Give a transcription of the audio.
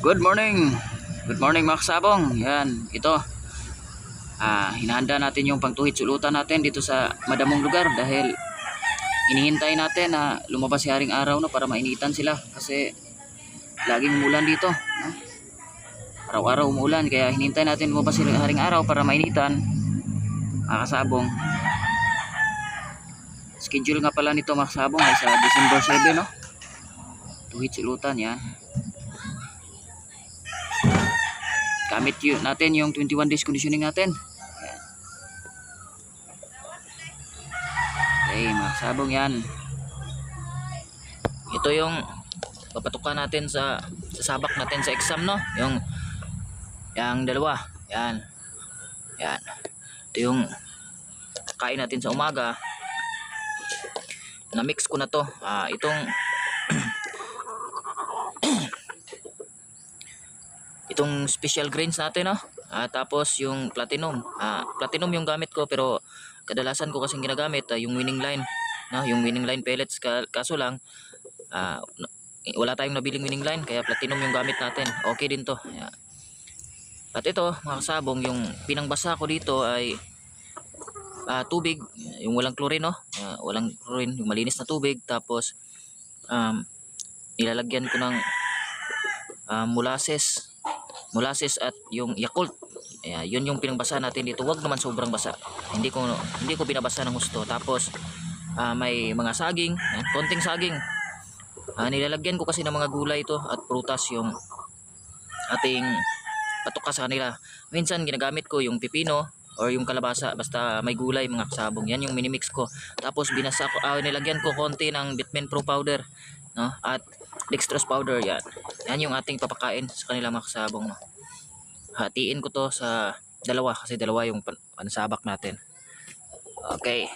Good morning. Good morning mga kasabong. Yan, ito. Ah, hinahanda natin yung pangtuhid sulutan natin dito sa madamong lugar dahil inihintay natin na lumabas si Haring Araw no para mainitan sila kasi laging umulan dito. No? Araw-araw umulan kaya hinintay natin lumabas si Haring Araw para mainitan. Mga kasabong. Schedule nga pala nito mga kasabong ay sa December 7 no. Tuhid sulutan yan. Gamit yun natin yung 21 days conditioning natin. Ayan. okay mga sabong yan. Ito yung papatukan natin sa sa sabak natin sa exam no? Yung yung dalawa. Yan. Yan. Ito yung kain natin sa umaga. Na mix ko na to. Ah, itong itong special grains natin no? Ah, tapos yung platinum. Ah, platinum yung gamit ko pero kadalasan ko kasing ginagamit ah, yung winning line no? Yung winning line pellets Ka- kaso lang ah, na- wala tayong nabiling winning line kaya platinum yung gamit natin. Okay din to. Ayan. at ito mga kasabong yung pinangbasa ko dito ay ah, tubig yung walang chlorine no? Ah, walang chlorine yung malinis na tubig tapos um, nilalagyan ko ng ah, molasses molasses at yung Yakult. Ayan, yun yung pinangbasa natin dito. Huwag naman sobrang basa. Hindi ko hindi ko binabasa ng gusto. Tapos ah, may mga saging, ayan, konting saging. Ah, nilalagyan ko kasi ng mga gulay ito at prutas yung ating patuka sa kanila. Minsan ginagamit ko yung pipino or yung kalabasa basta may gulay mga kasabong. Yan yung minimix ko. Tapos binasa ko, ah, nilagyan ko konti ng Bitmen Pro powder, no? At dextrose powder yan. Yan yung ating papakain sa kanila mga kasabong. Hatiin ko to sa dalawa kasi dalawa yung pan- pansabak natin. Okay.